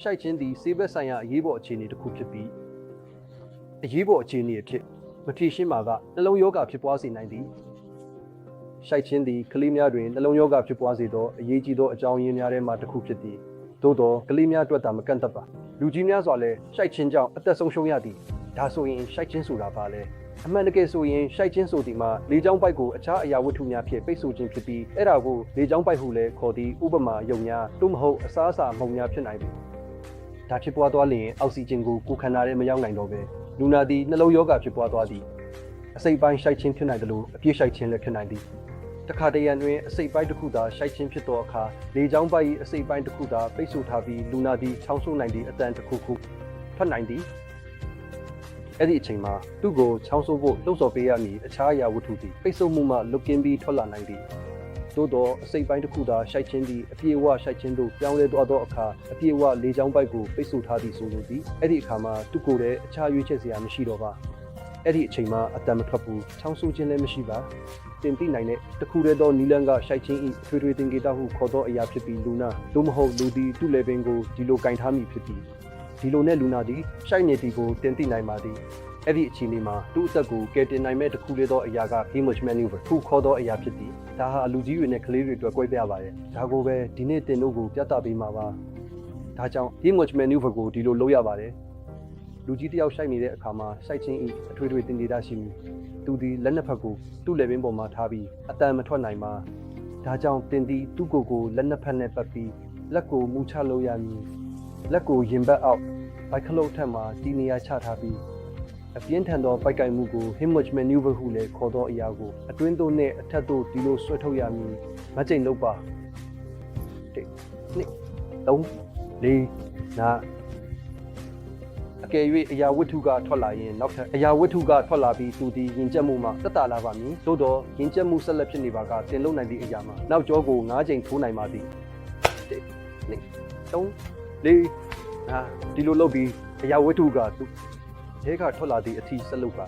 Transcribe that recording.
ရှိုက်ချင်းသည်စေဘက်ဆိုင်ရာအရေးပေါ်အခြေအနေတစ်ခုဖြစ်ပြီးအရေးပေါ်အခြေအနေအဖြစ်မဖြေရှင်းမှာကနှလုံးရောဂါဖြစ်ပွားစေနိုင်သည်ရှိုက်ချင်းသည်ကလေးများတွင်နှလုံးရောဂါဖြစ်ပွားစေသောအရေးကြီးသောအကြောင်းရင်းများထဲမှတစ်ခုဖြစ်သည်သို့သောကလေးများအတွက်သာမကန့်သက်ပါလူကြီးများစွာလည်းရှိုက်ချင်းကြောင့်အသက်ဆုံးရှုံးရသည်ဒါဆိုရင်ရှိုက်ချင်းဆိုတာပါလဲအမှန်တကယ်ဆိုရင်ရှိုက်ချင်းဆိုသည်မှာလေကြောင်းပိုက်ကိုအခြားအရာဝတ္ထုများဖြင့်ပိတ်ဆို့ခြင်းဖြစ်ပြီးအဲ့ဒါကိုလေကြောင်းပိုက်ဟုလည်းခေါ်သည့်ဥပမာယုံများသို့မဟုတ်အစားအစာမုံများဖြစ်နိုင်သည် ဒါဖြစ်ပွားသွားလျင်အောက်ဆီဂျင်ကိုကိုယ်ခန္ဓာထဲမရောက်နိုင်တော့ပဲလူနာသည်နှလုံးရောဂါဖြစ်ပွားသွားသည်အစိတ်ပိုင်းရှိုက်ခြင်းဖြစ်နိုင်တယ်လို့အပြည့်ရှိုက်ခြင်းလည်းဖြစ်နိုင်သည်တခါတရံတွင်အစိတ်ပိုင်းတစ်ခုသာရှိုက်ခြင်းဖြစ်သောအခါလေကြောင်းပိုက်၏အစိတ်ပိုင်းတစ်ခုသာပိတ်ဆို့ထားပြီးလူနာသည်ချောင်းဆိုးနိုင်သည့်အတန်တစ်ခုခုထွက်နိုင်သည်အဲ့ဒီအချိန်မှာသူ့ကိုချောင်းဆိုးဖို့လှုပ်ဆော်ပေးရမည်အခြားအရာဝတ္ထုသည်ပိတ်ဆို့မှုမှလွတ်ကင်းပြီးထွက်လာနိုင်သည် သို့တော့အစိတ်ပိုင်းတစ်ခုသာရှိုက်ခြင်းသည်အပြည့်အဝရှိုက်ခြင်းသို့ပြောင်းလဲသွားသောအခါအပြည့်အဝလေချောင်းပိုက်ကိုပိတ်ဆို့ထားသည်ဆိုလိုသည်အဲ့ဒီအခါမှာသူကိုယ်လည်းအခြားရွေးချယ်စရာမရှိတော့ပါအဲ့ဒီအချိန်မှာအတန်မထွက်ဘူးချောင်းဆိုးခြင်းလည်းမရှိပါတင်သိနိုင်တဲ့တစ်ခုတည်းသောနီလန်ကရှိုက်ခြင်းဤထွေထွေတင်ကေတာဟုခေါ်သောအရာဖြစ်ပြီးလူနာသို့မဟုတ်လူသည်သူ့လေပင်ကိုဒီလိုကင်ထားမိဖြစ်ပြီးဒီလိုနဲ့လူနာသည်ရှိုက်နေသည်ကိုတင်သိနိုင်ပါသည် အဲ့ဒီအချိန်လေးမှာသူ့အသက်ကိုကယ်တင်နိုင်မဲ့တစ်ခုလေးသောအရာက Hemorrhage maneuver ခုခေါ်သောအရာဖြစ်သည်ဒါဟာလူကြီးတွေနဲ့ကလေးတွေအတွက်ကွဲပြားပါတယ်ဒါကိုပဲဒီနေ့တင်တို့ကိုပြသပေးမှာပါဒါကြောင့် Hemorrhage maneuver ကိုဒီလိုလုပ်ရပါတယ်လူကြီးတစ်ယောက်ရှိုက်နေတဲ့အခါမှာရှိုက်ချင်းဤအထွေထွေတင်ဒေတာရှိမည်သူဒီလက်နှစ်ဖက်ကိုသူ့လက်ပင်ပေါ်မှာထားပြီးအတန်မထွက်နိုင်ပါဒါကြောင့်တင်ဒီသူ့ကိုယ်ကိုလက်နှစ်ဖက်နဲ့ပတ်ပြီးလက်ကိုမူချလို့ရမည်လက်ကိုရင်ဘတ်အောက်ဘိုက်ခလုတ်ထက်မှာတီနေရာချထားပြီး အပြင်းထန်သောပိုက်ကင်မှုကို hemorrhage maneuver ဟုလည်းခေါ်သောအရာကိုအတွင်းသို့နှင့်အထက်သို့ဒီလိုဆွဲထုတ်ရမည်မကြိမ်လုပ်ပါ1 2 3 4နာအကယ်၍အရာဝတ္ထုကထွက်လာရင်နောက်ထပ်အရာဝတ္ထုကထွက်လာပြီးသူသည်ယဉ်ကျက်မှုမှတက်တာလာပါမည်သို့တော့ယဉ်ကျက်မှုဆက်လက်ဖြစ်နေပါကတင်လုံနိုင်သည့်အရာမှာနောက်ကျောကို၅ကြိမ်ထိုးနိုင်ပါသည်1 2 3 4နာဒီလိုလုပ်ပြီးအရာဝတ္ထုကသူ ရဲကထွက်လာသည့်အထီးဆက်လုပ်ပါ